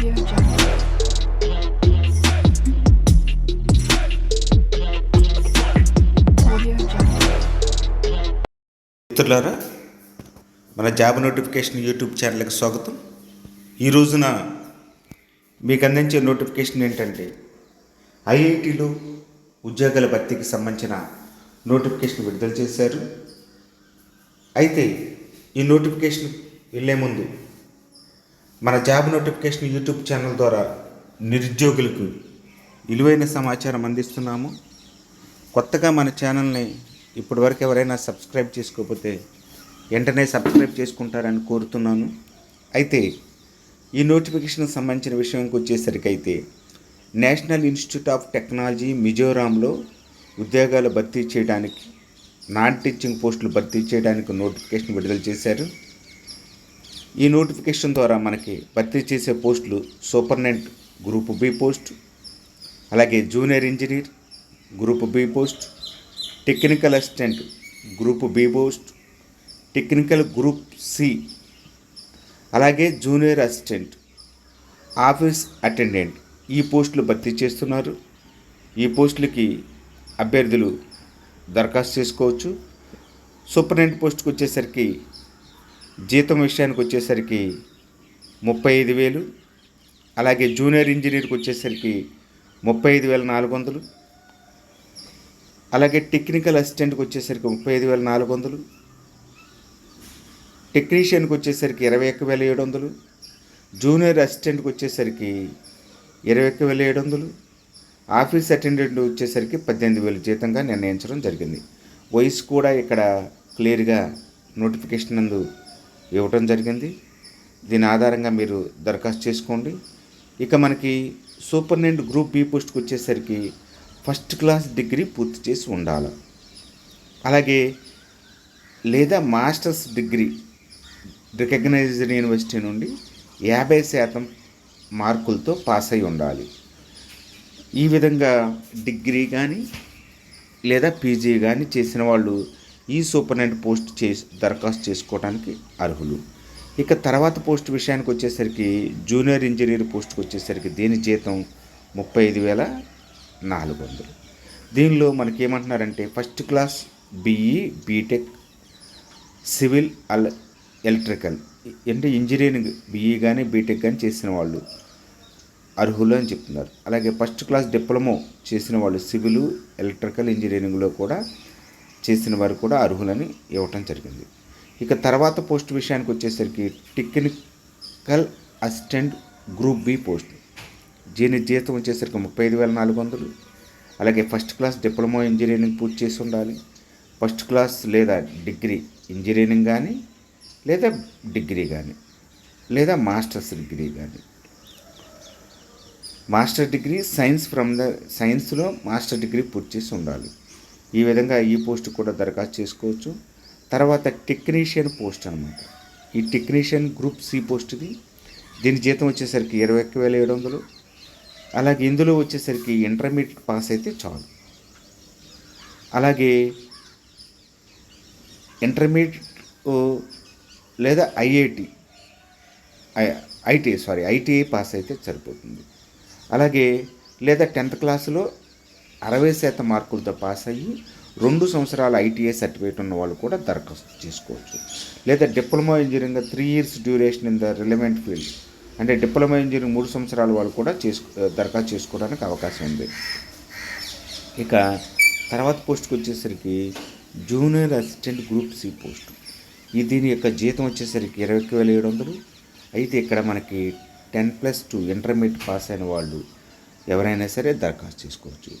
మిత్రులారా మన job notification YouTube ఛానల్కి స్వాగతం. ఈ రోజున మీకు అందించే నోటిఫికేషన్ ఏంటంటే ఐఐటిలో ఉద్యోగాల భర్తీకి సంబంధించిన నోటిఫికేషన్ విడుదల చేశారు. అయితే ఈ నోటిఫికేషన్ వెళ్ళే ముందు మన జాబ్ నోటిఫికేషన్ యూట్యూబ్ ఛానల్ ద్వారా నిరుద్యోగులకు విలువైన సమాచారం అందిస్తున్నాము. కొత్తగా మన ఛానల్ని ఇప్పటివరకు ఎవరైనా సబ్స్క్రైబ్ చేసుకోకపోతే వెంటనే సబ్స్క్రైబ్ చేసుకుంటారని కోరుతున్నాను. అయితే ఈ నోటిఫికేషన్ సంబంధించిన విషయంకి వచ్చేసరికి అయితే నేషనల్ ఇన్స్టిట్యూట్ ఆఫ్ టెక్నాలజీ మిజోరాంలో ఉద్యోగాలు భర్తీ చేయడానికి నాన్ టీచింగ్ పోస్టులు భర్తీ చేయడానికి నోటిఫికేషన్ విడుదల చేశారు. ఈ నోటిఫికేషన్ ద్వారా మనకి భర్తీ చేసే పోస్టులు సూపర్నెంట్ గ్రూప్ బి పోస్ట్ అలాగే junior engineer group B post technical assistant group B post technical group C అలాగే జూనియర్ అసిస్టెంట్ ఆఫీస్ అటెండెంట్ ఈ పోస్టులు భర్తీ చేస్తున్నారు. ఈ పోస్టులకి అభ్యర్థులు దరఖాస్తు చేసుకోవచ్చు. సూపరింటెండెంట్ పోస్ట్కి వచ్చేసరికి జీతం విషయానికి వచ్చేసరికి ముప్పై ఐదు వేలు అలాగే జూనియర్ ఇంజనీర్కి వచ్చేసరికి ముప్పై ఐదు వేల నాలుగు వందలు అలాగే టెక్నికల్ అసిస్టెంట్కి వచ్చేసరికి ముప్పై ఐదు వేల నాలుగు వందలు టెక్నీషియన్కి వచ్చేసరికి ఇరవై ఒక్క వేల ఏడు వందలు జూనియర్ అసిస్టెంట్కి వచ్చేసరికి ఇరవై ఒక్క వేల ఏడు వందలు ఆఫీస్ అటెండెంట్ వచ్చేసరికి పద్దెనిమిది వేలు జీతంగా నిర్ణయించడం జరిగింది. వయసు కూడా ఇక్కడ క్లియర్గా నోటిఫికేషన్ నందు ఇవ్వటం జరిగింది. దీని ఆధారంగా మీరు దరఖాస్తు చేసుకోండి. ఇక మనకి సూపరింటెండెంట్ గ్రూప్ బి పోస్ట్కి వచ్చేసరికి ఫస్ట్ క్లాస్ డిగ్రీ పూర్తి చేసి ఉండాలి. అలాగే లేదా మాస్టర్స్ డిగ్రీ రికగ్నైజ్డ్ యూనివర్సిటీ నుండి యాభై శాతం మార్కులతో పాస్ అయి ఉండాలి. ఈ విధంగా డిగ్రీ కానీ లేదా పీజీ కానీ చేసిన వాళ్ళు ఈ సూపర్నెంట్ పోస్ట్ చేసి దరఖాస్తు చేసుకోవడానికి అర్హులు. ఇక తర్వాత పోస్ట్ విషయానికి వచ్చేసరికి జూనియర్ ఇంజనీర్ పోస్ట్కి వచ్చేసరికి దీని జీతం ముప్పై ఐదు వేల నాలుగు వందలు. దీనిలో మనకి ఏమంటున్నారంటే first class BE BTech civil Al electrical. అంటే ఇంజనీరింగ్ బీఈ కానీ బీటెక్ కానీ చేసిన వాళ్ళు అర్హులు అని చెప్తున్నారు. అలాగే ఫస్ట్ క్లాస్ డిప్లొమో చేసిన వాళ్ళు సివిల్ ఎలక్ట్రికల్ ఇంజనీరింగ్లో కూడా చేసిన వారు కూడా అర్హులని ఇవ్వటం జరిగింది. ఇక తర్వాత పోస్ట్ విషయానికి వచ్చేసరికి technical assistant group B post దీని జీతం వచ్చేసరికి ముప్పై ఐదు వేల నాలుగు వందలు. అలాగే ఫస్ట్ క్లాస్ డిప్లొమా ఇంజనీరింగ్ పూర్తి చేసి ఉండాలి. ఫస్ట్ క్లాస్ లేదా డిగ్రీ ఇంజనీరింగ్ కానీ లేదా డిగ్రీ కానీ లేదా మాస్టర్స్ డిగ్రీ కానీ master degree science from the సైన్స్లో మాస్టర్ డిగ్రీ పూర్తి చేసి ఉండాలి. ఈ విధంగా ఈ పోస్ట్ కూడా దరఖాస్తు చేసుకోవచ్చు. తర్వాత టెక్నీషియన్ పోస్ట్ అనమాట ఈ టెక్నీషియన్ గ్రూప్ సి పోస్ట్ది. దీని జీతం వచ్చేసరికి ఇరవై ఒక్క వేల ఏడు వందలు. అలాగే ఇందులో వచ్చేసరికి ఇంటర్మీడియట్ పాస్ అయితే చాలు. అలాగే ఇంటర్మీడియట్ లేదా IIT IT sorry ITI pass అయితే సరిపోతుంది. అలాగే లేదా టెన్త్ క్లాసులో అరవై శాతం మార్కులతో పాస్ అయ్యి రెండు సంవత్సరాల ఐటీఐ సర్టిఫికేట్ ఉన్న వాళ్ళు కూడా దరఖాస్తు చేసుకోవచ్చు. లేదా diploma engineering three years duration in the relevant field. అంటే డిప్లొమా ఇంజనీరింగ్ మూడు సంవత్సరాల వాళ్ళు కూడా చేసుకో దరఖాస్తు చేసుకోవడానికి అవకాశం ఉంది. ఇక తర్వాత పోస్ట్కి వచ్చేసరికి junior assistant group C post. ఈ దీని యొక్క జీతం వచ్చేసరికి ఇరవై ఒక్క వేల ఏడు వందలు. అయితే ఇక్కడ మనకి ten plus two intermediate pass అయిన వాళ్ళు ఎవరైనా సరే దరఖాస్తు చేసుకోవచ్చు.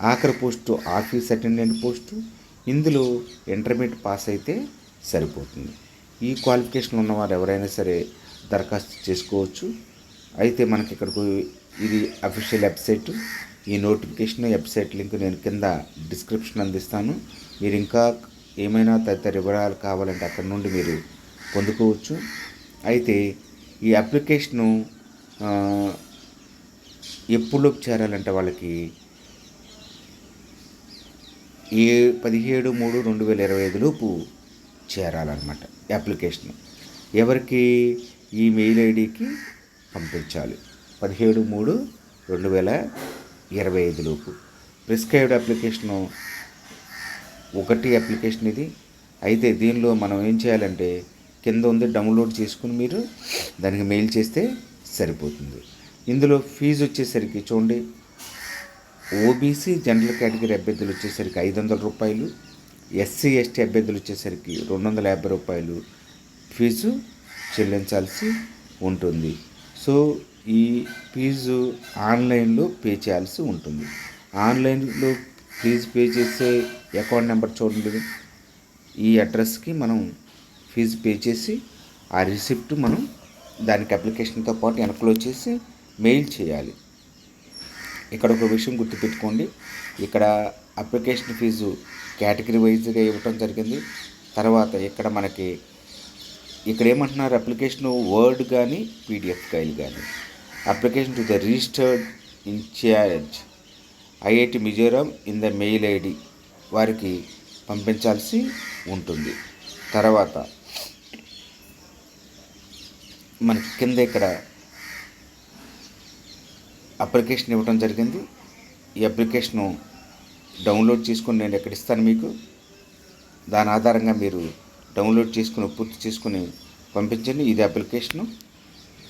ఆఖరి పోస్టు ఆఫీస్ అటెండెంట్ పోస్టు ఇందులో ఇంటర్మీడియట్ పాస్ అయితే సరిపోతుంది. ఈ క్వాలిఫికేషన్ ఉన్నవారు ఎవరైనా సరే దరఖాస్తు చేసుకోవచ్చు. అయితే మనకి ఇక్కడికి ఇది అఫీషియల్ వెబ్సైట్. ఈ నోటిఫికేషన్ వెబ్సైట్ లింక్ నేను కింద డిస్క్రిప్షన్ అందిస్తాను. మీరు ఇంకా ఏమైనా తదితర వివరాలు కావాలంటే అక్కడ నుండి మీరు పొందుకోవచ్చు. అయితే ఈ అప్లికేషను ఎప్పుడులోపు చేరాలంటే వాళ్ళకి ఏ పదిహేడు మూడు రెండు వేల ఇరవై ఐదు లోపు చేరాలన్నమాట అప్లికేషన్. ఎవరికి ఈ మెయిల్ ఐడికి పంపించాలి? పదిహేడు మూడు రెండు వేల ఇరవై ఐదులోపు. ప్రిస్క్రైబ్డ్ అప్లికేషను ఒకటి అప్లికేషన్ ఇది. అయితే దీనిలో మనం ఏం చేయాలంటే కింద ఉంది డౌన్లోడ్ చేసుకుని మీరు దానికి మెయిల్ చేస్తే సరిపోతుంది. ఇందులో ఫీజు వచ్చేసరికి చూడండి ఓబీసీ జనరల్ కేటగిరీ అభ్యర్థులు వచ్చేసరికి ఐదు వందల రూపాయలు ఎస్సీ ఎస్టీ అభ్యర్థులు వచ్చేసరికి రెండు వందల యాభై రూపాయలు ఫీజు చెల్లించాల్సి ఉంటుంది. సో ఈ ఫీజు ఆన్లైన్లో పే చేయాల్సి ఉంటుంది. ఆన్లైన్లో ఫీజు పే చేసే అకౌంట్ నెంబర్ చూడండి. ఈ అడ్రస్కి మనం ఫీజు పే చేసి ఆ రిసిప్ట్ మనం దానికి అప్లికేషన్తో పాటు వెనకలో చేసి మెయిల్ చేయాలి. ఇక్కడ ఒక విషయం గుర్తుపెట్టుకోండి. ఇక్కడ అప్లికేషన్ ఫీజు కేటగిరీ వైజ్గా ఇవ్వటం జరిగింది. తర్వాత ఇక్కడ మనకి ఇక్కడ ఏమంటున్నారు? అప్లికేషన్ వర్డ్ కానీ పీడిఎఫ్ ఫైల్ కానీ application to the registered incharge IIT Mizoram in the mail ID వారికి పంపించాల్సి ఉంటుంది. తర్వాత మనకి కింద ఇక్కడ అప్లికేషన్ ఇవ్వడం జరిగింది. ఈ అప్లికేషను డౌన్లోడ్ చేసుకుని నేను ఎక్కడ ఇస్తాను మీకు? దాని ఆధారంగా మీరు డౌన్లోడ్ చేసుకుని పూర్తి చేసుకుని పంపించండి ఇది అప్లికేషను.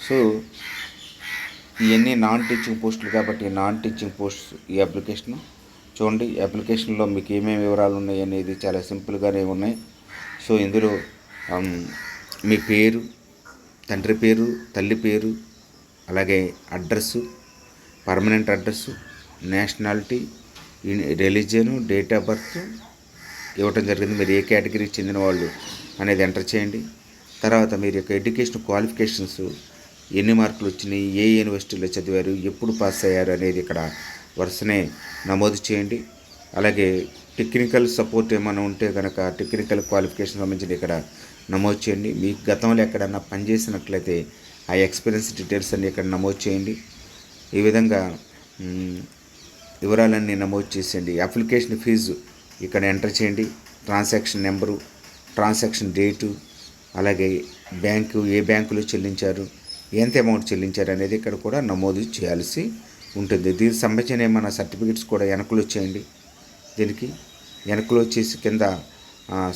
సో ఇవన్నీ నాన్ టీచింగ్ పోస్టులు కాబట్టి నాన్ టీచింగ్ పోస్ట్ ఈ అప్లికేషను. చూడండి ఈ అప్లికేషన్లో మీకు ఏమేమి వివరాలు ఉన్నాయి అనేది చాలా సింపుల్గానే ఉన్నాయి. సో ఇందులో మీ పేరు తండ్రి పేరు తల్లి పేరు అలాగే address permanent address nationality religion date of birth ఇవ్వటం జరిగింది. మీరు ఏ కేటగిరీకి చెందిన వాళ్ళు అనేది ఎంటర్ చేయండి. తర్వాత మీరు యొక్క ఎడ్యుకేషన్ క్వాలిఫికేషన్స్ ఎన్ని మార్కులు వచ్చినాయి ఏ యూనివర్సిటీలో చదివారు ఎప్పుడు పాస్ అయ్యారు అనేది ఇక్కడ వరుసనే నమోదు చేయండి. అలాగే టెక్నికల్ సపోర్ట్ ఏమైనా ఉంటే కనుక టెక్నికల్ క్వాలిఫికేషన్ సంబంధించి ఇక్కడ నమోదు చేయండి. మీకు గతంలో ఎక్కడన్నా పనిచేసినట్లయితే ఆ ఎక్స్పీరియన్స్ డీటెయిల్స్ అన్ని ఇక్కడ నమోదు చేయండి. ఈ విధంగా వివరాలన్నీ నమోదు చేసేయండి. అప్లికేషన్ ఫీజు ఇక్కడ ఎంటర్ చేయండి. ట్రాన్సాక్షన్ నెంబరు ట్రాన్సాక్షన్ డేటు అలాగే బ్యాంకు ఏ బ్యాంకులో చెల్లించారు ఎంత అమౌంట్ చెల్లించారు అనేది ఇక్కడ కూడా నమోదు చేయాల్సి ఉంటుంది. దీనికి సంబంధించిన ఏమైనా సర్టిఫికెట్స్ కూడా వెనకలు చేయండి దీనికి వెనకలో వచ్చేసి కింద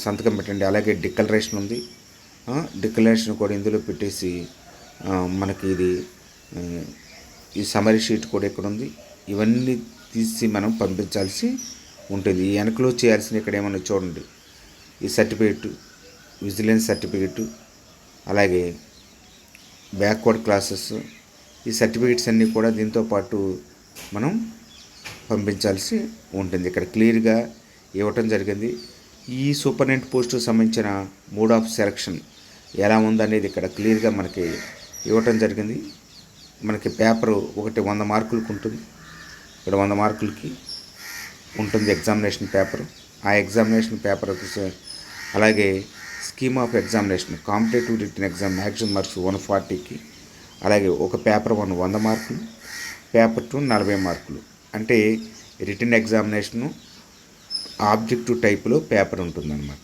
సంతకం పెట్టండి. అలాగే డిక్లరేషన్ ఉంది. డిక్లరేషన్ కూడా ఇందులో పెట్టేసి మనకి ఇది ఈ సమరీ షీట్ కూడా ఇక్కడ ఉంది ఇవన్నీ తీసి మనం పంపించాల్సి ఉంటుంది. ఈ వెనకలో చేయాల్సిన ఇక్కడ ఏమన్నా చూడండి. ఈ సర్టిఫికెట్ విజిలెన్స్ సర్టిఫికెట్ అలాగే బ్యాక్వర్డ్ క్లాసెస్ ఈ సర్టిఫికెట్స్ అన్నీ కూడా దీంతో పాటు మనం పంపించాల్సి ఉంటుంది. ఇక్కడ క్లియర్గా ఇవ్వటం జరిగింది. ఈ సూపరింటెండెంట్ పోస్టుకు సంబంధించిన మోడ్ ఆఫ్ సెలక్షన్ ఎలా ఉందనేది ఇక్కడ క్లియర్గా మనకి ఇవ్వటం జరిగింది. మనకి పేపరు ఒకటి వంద మార్కులకు ఉంటుంది. ఇక్కడ వంద మార్కులకి ఉంటుంది ఎగ్జామినేషన్ పేపర్. ఆ ఎగ్జామినేషన్ పేపర్ అలాగే scheme of examination competitive written exam maximum marks one ఫార్టీకి అలాగే ఒక పేపర్ వన్ వంద మార్కులు పేపర్ టూ నలభై మార్కులు. అంటే రిటర్న్ ఎగ్జామినేషను ఆబ్జెక్టివ్ టైప్లో పేపర్ ఉంటుందన్నమాట.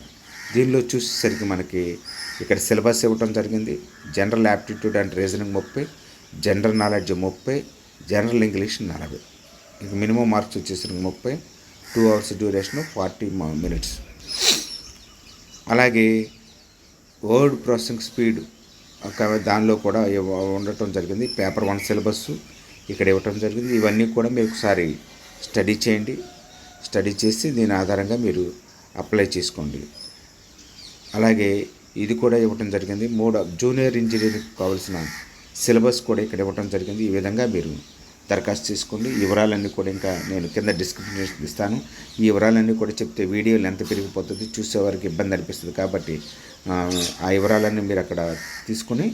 దీనిలో చూసేసరికి మనకి ఇక్కడ సిలబస్ ఇవ్వటం జరిగింది. జనరల్ యాప్టిట్యూడ్ అండ్ రీజనింగ్ ముప్పై జనరల్ నాలెడ్జ్ ముప్పై జనరల్ ఇంగ్లీష్ నలభై. ఇక మినిమం మార్క్స్ వచ్చేసరికి ముప్పై two hours duration forty minutes. అలాగే వర్డ్ ప్రాసెసింగ్ స్పీడ్ దానిలో కూడా ఉండటం జరిగింది. పేపర్ వన్ సిలబస్ ఇక్కడ ఇవ్వటం జరిగింది. ఇవన్నీ కూడా మీరు ఒకసారి స్టడీ చేయండి. స్టడీ చేసి దీని ఆధారంగా మీరు అప్లై చేసుకోండి. అలాగే ఇది కూడా ఇవ్వటం జరిగింది. మూడు జూనియర్ ఇంజనీరింగ్ కావాల్సిన సిలబస్ కూడా ఇక్కడ ఇవ్వడం జరిగింది. ఈ విధంగా మీరు దరఖాస్తు చేసుకోండి. ఈ వివరాలన్నీ కూడా ఇంకా నేను కింద డిస్క్రిప్షన్ ఇస్తాను. ఈ వివరాలన్నీ కూడా చెప్తే వీడియో లెంత్ పెరిగిపోతుంది. చూసేవారికి ఇబ్బంది అనిపిస్తుంది కాబట్టి ఆ, ఆ వివరాలన్నీ మీరు అక్కడ తీసుకుని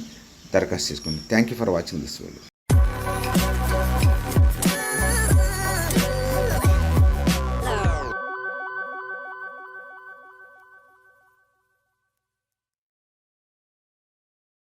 దరఖాస్తు చేసుకోండి. Thank you for watching this video